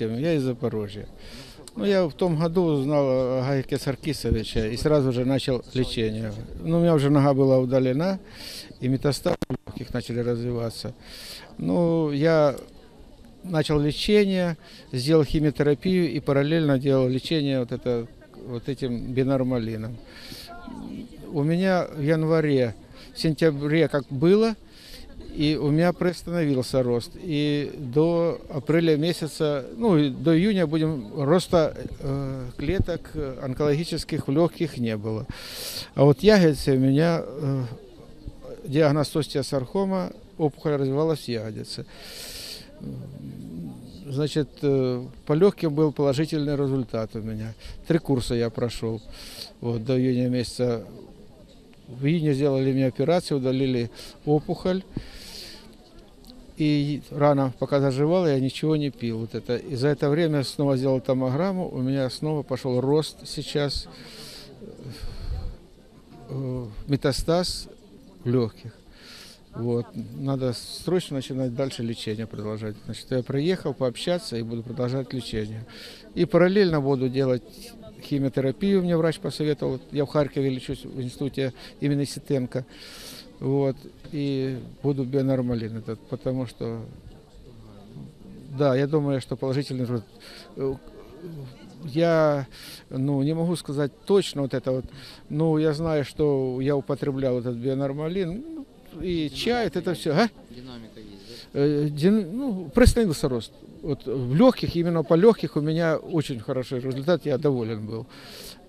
Я из Запорожья. Ну, я в том году узнал Гайке Саркисовича и сразу же начал лечение. Ну, у меня уже нога была удалена, и метастазы легких начали развиваться. Ну, я начал лечение, сделал химиотерапию и параллельно делал лечение вот, это, вот этим бинормалином. У меня в январе, в сентябре как было, и у меня приостановился рост. И до апреля месяца, ну, до июня будем роста э, клеток э, онкологических в легких не было. А вот ягодицы у меня э, диагноз остеосаркома, опухоль развивалась в ягодице. Значит, э, по легким был положительный результат у меня. Три курса я прошел вот, до июня месяца. В июне сделали мне операцию, удалили опухоль. И рано, пока заживала, я ничего не пил. Вот это. И за это время снова сделал томограмму, у меня снова пошел рост сейчас, э, метастаз легких. Вот. Надо срочно начинать дальше лечение продолжать. Значит, я приехал пообщаться и буду продолжать лечение. И параллельно буду делать химиотерапию, мне врач посоветовал. Я в Харькове лечусь в институте имени Ситенко. Вот. И буду бионормалин этот, потому что, да, я думаю, что положительный результат. Я, ну, не могу сказать точно вот это вот, ну, я знаю, что я употреблял этот бионормалин, ну, и чай, это все, а? Динамика Э, ну, приостановился рост. Вот в легких, именно по легких у меня очень хороший результат, я доволен был.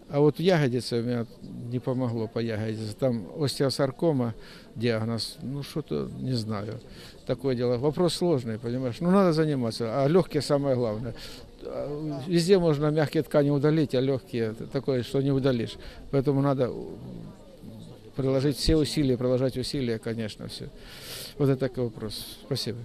А вот в ягодице у меня не помогло по ягодице. Там остеосаркома диагноз, ну что-то не знаю. Такое дело. Вопрос сложный, понимаешь? Ну надо заниматься. А легкие самое главное. А, Везде можно мягкие ткани удалить, а легкие такое, что не удалишь. Поэтому надо приложить все усилия, продолжать усилия, конечно, все. Вот это такой вопрос. Спасибо.